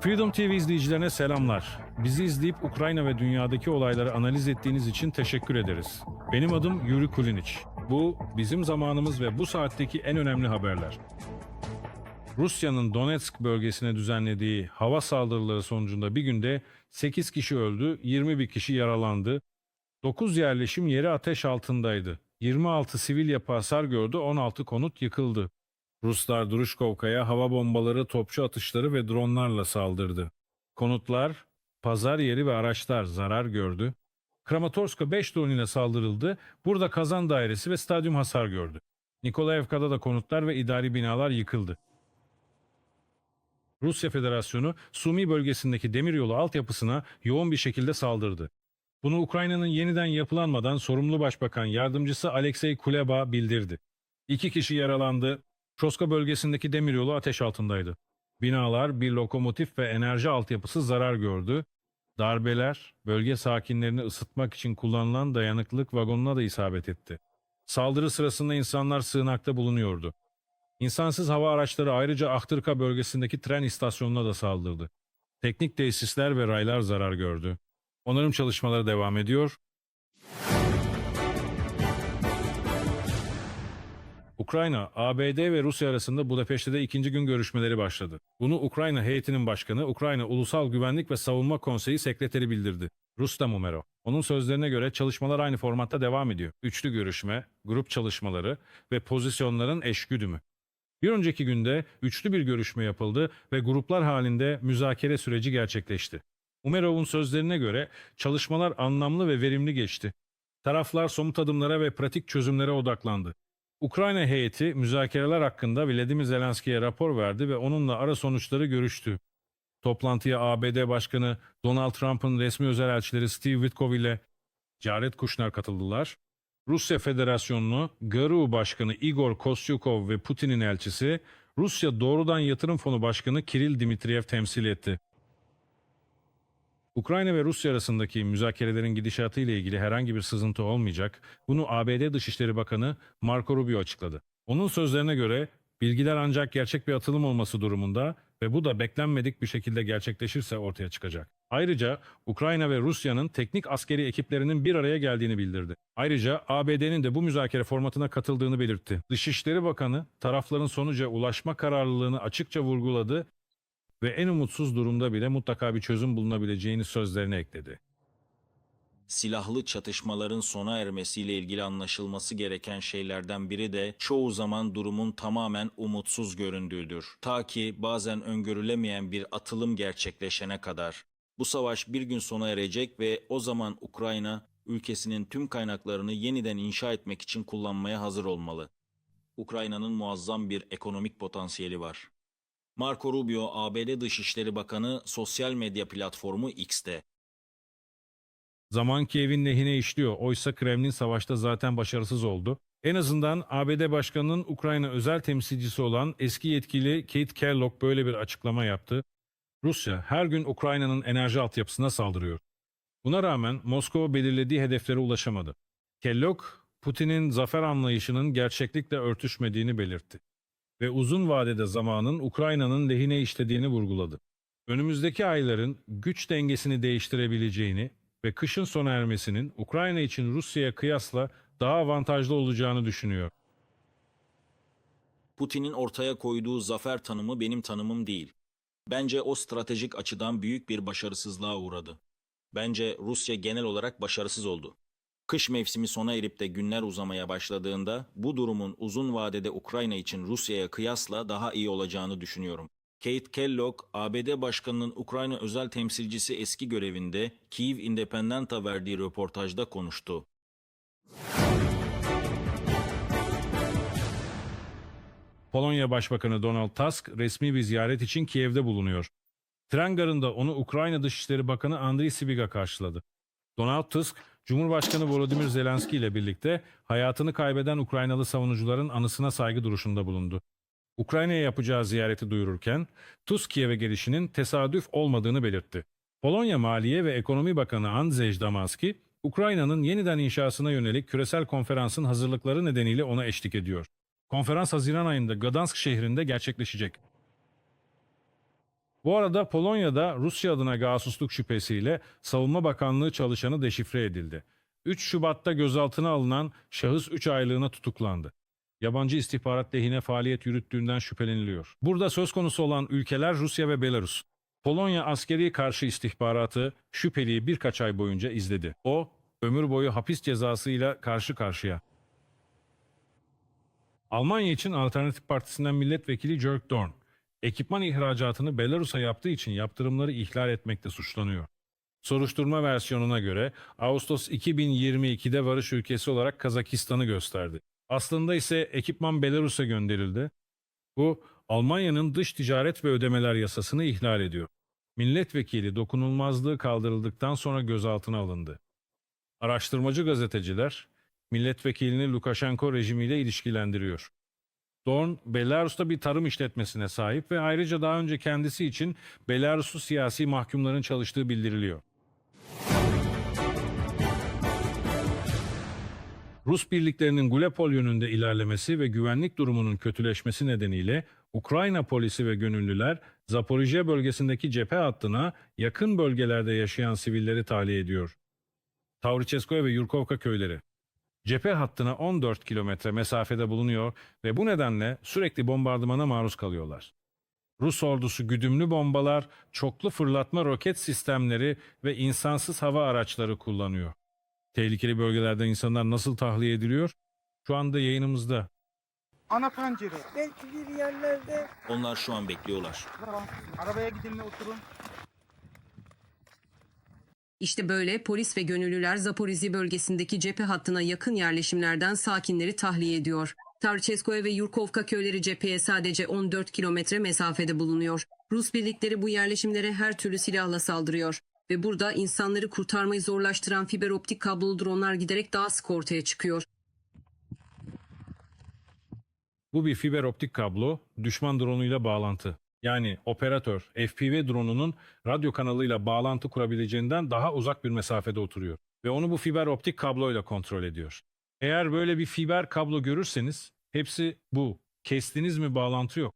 Freedom TV izleyicilerine selamlar. Bizi izleyip Ukrayna ve dünyadaki olayları analiz ettiğiniz için teşekkür ederiz. Benim adım Yuri Kulinic. Bu bizim zamanımız ve bu saatteki en önemli haberler. Rusya'nın Donetsk bölgesine düzenlediği hava saldırıları sonucunda bir günde 8 kişi öldü, 21 kişi yaralandı. 9 yerleşim yeri ateş altındaydı. 26 sivil yapı hasar gördü, 16 konut yıkıldı. Ruslar Duruşkovka'ya hava bombaları, topçu atışları ve dronlarla saldırdı. Konutlar, pazar yeri ve araçlar zarar gördü. Kramatorsk'a 5 drone ile saldırıldı. Burada kazan dairesi ve stadyum hasar gördü. Nikolaevka'da da konutlar ve idari binalar yıkıldı. Rusya Federasyonu Sumi bölgesindeki demiryolu altyapısına yoğun bir şekilde saldırdı. Bunu Ukrayna'nın yeniden yapılanmadan sorumlu başbakan yardımcısı Alexey Kuleba bildirdi. İki kişi yaralandı. Çoska bölgesindeki demiryolu ateş altındaydı. Binalar, bir lokomotif ve enerji altyapısı zarar gördü. Darbeler, bölge sakinlerini ısıtmak için kullanılan dayanıklılık vagonuna da isabet etti. Saldırı sırasında insanlar sığınakta bulunuyordu. İnsansız hava araçları ayrıca Ahtırka bölgesindeki tren istasyonuna da saldırdı. Teknik tesisler ve raylar zarar gördü. Onarım çalışmaları devam ediyor. Ukrayna, ABD ve Rusya arasında Budapeşte'de ikinci gün görüşmeleri başladı. Bunu Ukrayna heyetinin başkanı, Ukrayna Ulusal Güvenlik ve Savunma Konseyi Sekreteri bildirdi. Rustam Umerov. Onun sözlerine göre çalışmalar aynı formatta devam ediyor. Üçlü görüşme, grup çalışmaları ve pozisyonların eşgüdümü. Bir önceki günde üçlü bir görüşme yapıldı ve gruplar halinde müzakere süreci gerçekleşti. Umerov'un sözlerine göre çalışmalar anlamlı ve verimli geçti. Taraflar somut adımlara ve pratik çözümlere odaklandı. Ukrayna heyeti müzakereler hakkında Vladimir Zelenski'ye rapor verdi ve onunla ara sonuçları görüştü. Toplantıya ABD Başkanı Donald Trump'ın resmi özel elçileri Steve Witkoff ile Jared Kushner katıldılar. Rusya Federasyonu'nu GRU Başkanı Igor Kostyukov ve Putin'in elçisi Rusya Doğrudan Yatırım Fonu Başkanı Kiril Dimitriyev temsil etti. Ukrayna ve Rusya arasındaki müzakerelerin gidişatı ile ilgili herhangi bir sızıntı olmayacak. Bunu ABD Dışişleri Bakanı Marco Rubio açıkladı. Onun sözlerine göre bilgiler ancak gerçek bir atılım olması durumunda ve bu da beklenmedik bir şekilde gerçekleşirse ortaya çıkacak. Ayrıca Ukrayna ve Rusya'nın teknik askeri ekiplerinin bir araya geldiğini bildirdi. Ayrıca ABD'nin de bu müzakere formatına katıldığını belirtti. Dışişleri Bakanı tarafların sonuca ulaşma kararlılığını açıkça vurguladı ve en umutsuz durumda bile mutlaka bir çözüm bulunabileceğini sözlerine ekledi. silahlı çatışmaların sona ermesiyle ilgili anlaşılması gereken şeylerden biri de çoğu zaman durumun tamamen umutsuz göründüğüdür. Ta ki bazen öngörülemeyen bir atılım gerçekleşene kadar. Bu savaş bir gün sona erecek ve o zaman Ukrayna ülkesinin tüm kaynaklarını yeniden inşa etmek için kullanmaya hazır olmalı. Ukrayna'nın muazzam bir ekonomik potansiyeli var. Marco Rubio, ABD Dışişleri Bakanı sosyal medya platformu X'te Zaman Kiev'in lehine işliyor. Oysa Kremlin savaşta zaten başarısız oldu. En azından ABD Başkanı'nın Ukrayna özel temsilcisi olan eski yetkili Kate Kellogg böyle bir açıklama yaptı. Rusya her gün Ukrayna'nın enerji altyapısına saldırıyor. Buna rağmen Moskova belirlediği hedeflere ulaşamadı. Kellogg, Putin'in zafer anlayışının gerçeklikle örtüşmediğini belirtti ve uzun vadede zamanın Ukrayna'nın lehine işlediğini vurguladı. Önümüzdeki ayların güç dengesini değiştirebileceğini ve kışın sona ermesinin Ukrayna için Rusya'ya kıyasla daha avantajlı olacağını düşünüyor. Putin'in ortaya koyduğu zafer tanımı benim tanımım değil. Bence o stratejik açıdan büyük bir başarısızlığa uğradı. Bence Rusya genel olarak başarısız oldu. Kış mevsimi sona erip de günler uzamaya başladığında bu durumun uzun vadede Ukrayna için Rusya'ya kıyasla daha iyi olacağını düşünüyorum. Kate Kellogg, ABD Başkanı'nın Ukrayna özel temsilcisi eski görevinde Kiev Independent'a verdiği röportajda konuştu. Polonya Başbakanı Donald Tusk resmi bir ziyaret için Kiev'de bulunuyor. Tren garında onu Ukrayna Dışişleri Bakanı Andriy Sibiga karşıladı. Donald Tusk, Cumhurbaşkanı Volodymyr Zelenski ile birlikte hayatını kaybeden Ukraynalı savunucuların anısına saygı duruşunda bulundu. Ukrayna'ya yapacağı ziyareti duyururken Tusk Kiev'e gelişinin tesadüf olmadığını belirtti. Polonya Maliye ve Ekonomi Bakanı Andrzej Damaski, Ukrayna'nın yeniden inşasına yönelik küresel konferansın hazırlıkları nedeniyle ona eşlik ediyor. Konferans Haziran ayında Gdansk şehrinde gerçekleşecek. Bu arada Polonya'da Rusya adına casusluk şüphesiyle Savunma Bakanlığı çalışanı deşifre edildi. 3 Şubat'ta gözaltına alınan şahıs 3 aylığına tutuklandı. Yabancı istihbarat lehine faaliyet yürüttüğünden şüpheleniliyor. Burada söz konusu olan ülkeler Rusya ve Belarus. Polonya askeri karşı istihbaratı şüpheliyi birkaç ay boyunca izledi. O, ömür boyu hapis cezasıyla karşı karşıya. Almanya için Alternatif Partisi'nden milletvekili Jörg Dorn, ekipman ihracatını Belarus'a yaptığı için yaptırımları ihlal etmekte suçlanıyor. Soruşturma versiyonuna göre Ağustos 2022'de varış ülkesi olarak Kazakistan'ı gösterdi. Aslında ise ekipman Belarus'a gönderildi. Bu Almanya'nın dış ticaret ve ödemeler yasasını ihlal ediyor. Milletvekili dokunulmazlığı kaldırıldıktan sonra gözaltına alındı. Araştırmacı gazeteciler milletvekilini Lukashenko rejimiyle ilişkilendiriyor. Dorn, Belarus'ta bir tarım işletmesine sahip ve ayrıca daha önce kendisi için Belaruslu siyasi mahkumların çalıştığı bildiriliyor. Rus birliklerinin Gulapol yönünde ilerlemesi ve güvenlik durumunun kötüleşmesi nedeniyle Ukrayna polisi ve gönüllüler Zaporijya bölgesindeki cephe hattına yakın bölgelerde yaşayan sivilleri tahliye ediyor. Tavriçeskoye ve Yurkovka köyleri cephe hattına 14 kilometre mesafede bulunuyor ve bu nedenle sürekli bombardımana maruz kalıyorlar. Rus ordusu güdümlü bombalar, çoklu fırlatma roket sistemleri ve insansız hava araçları kullanıyor. Tehlikeli bölgelerde insanlar nasıl tahliye ediliyor? Şu anda yayınımızda. Ana pencere. Belki bir yerlerde Onlar şu an bekliyorlar. Tamam. Arabaya gidin ve oturun. İşte böyle polis ve gönüllüler Zaporizhia bölgesindeki cephe hattına yakın yerleşimlerden sakinleri tahliye ediyor. Tarçeskoye ve Yurkovka köyleri cepheye sadece 14 kilometre mesafede bulunuyor. Rus birlikleri bu yerleşimlere her türlü silahla saldırıyor. Ve burada insanları kurtarmayı zorlaştıran fiber optik kablolu dronlar giderek daha sık ortaya çıkıyor. Bu bir fiber optik kablo, düşman drone'uyla bağlantı. Yani operatör FPV drone'unun radyo kanalıyla bağlantı kurabileceğinden daha uzak bir mesafede oturuyor. Ve onu bu fiber optik kabloyla kontrol ediyor. Eğer böyle bir fiber kablo görürseniz hepsi bu. Kestiniz mi bağlantı yok.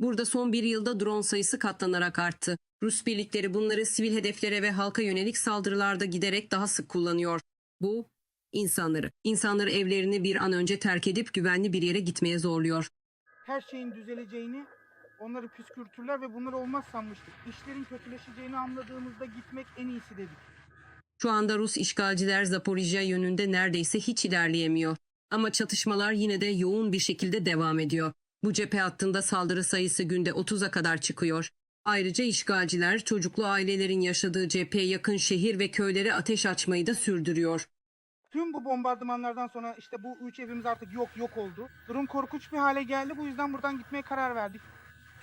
Burada son bir yılda drone sayısı katlanarak arttı. Rus birlikleri bunları sivil hedeflere ve halka yönelik saldırılarda giderek daha sık kullanıyor. Bu insanları, insanları evlerini bir an önce terk edip güvenli bir yere gitmeye zorluyor. Her şeyin düzeleceğini onları püskürtürler ve bunlar olmaz sanmıştık. İşlerin kötüleşeceğini anladığımızda gitmek en iyisi dedik. Şu anda Rus işgalciler Zaporijya yönünde neredeyse hiç ilerleyemiyor. Ama çatışmalar yine de yoğun bir şekilde devam ediyor. Bu cephe hattında saldırı sayısı günde 30'a kadar çıkıyor. Ayrıca işgalciler çocuklu ailelerin yaşadığı cepheye yakın şehir ve köylere ateş açmayı da sürdürüyor. Tüm bu bombardımanlardan sonra işte bu üç evimiz artık yok yok oldu. Durum korkunç bir hale geldi. Bu yüzden buradan gitmeye karar verdik.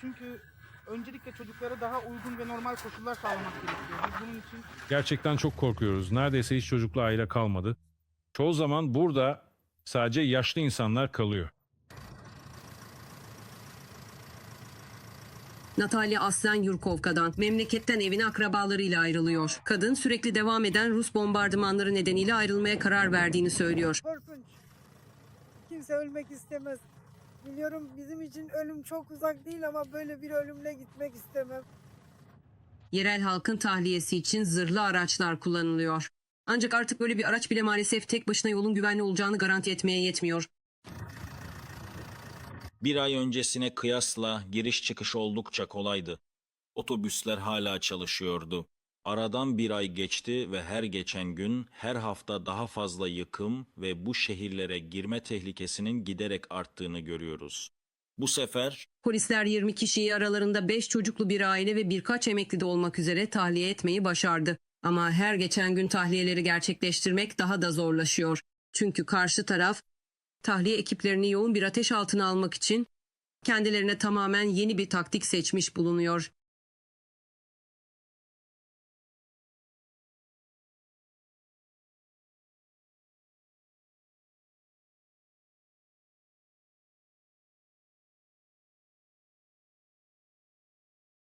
Çünkü öncelikle çocuklara daha uygun ve normal koşullar sağlamak gerekiyor. Biz bunun için Gerçekten çok korkuyoruz. Neredeyse hiç çocuklu aile kalmadı. Çoğu zaman burada sadece yaşlı insanlar kalıyor. Natalya aslen Yurkovka'dan, memleketten evine akrabalarıyla ayrılıyor. Kadın sürekli devam eden Rus bombardımanları nedeniyle ayrılmaya karar verdiğini söylüyor. korkunç. Kimse ölmek istemez. Biliyorum bizim için ölüm çok uzak değil ama böyle bir ölümle gitmek istemem. Yerel halkın tahliyesi için zırhlı araçlar kullanılıyor. Ancak artık böyle bir araç bile maalesef tek başına yolun güvenli olacağını garanti etmeye yetmiyor. Bir ay öncesine kıyasla giriş çıkış oldukça kolaydı. Otobüsler hala çalışıyordu. Aradan bir ay geçti ve her geçen gün her hafta daha fazla yıkım ve bu şehirlere girme tehlikesinin giderek arttığını görüyoruz. Bu sefer Polisler 20 kişiyi aralarında 5 çocuklu bir aile ve birkaç emekli de olmak üzere tahliye etmeyi başardı. Ama her geçen gün tahliyeleri gerçekleştirmek daha da zorlaşıyor. Çünkü karşı taraf tahliye ekiplerini yoğun bir ateş altına almak için kendilerine tamamen yeni bir taktik seçmiş bulunuyor.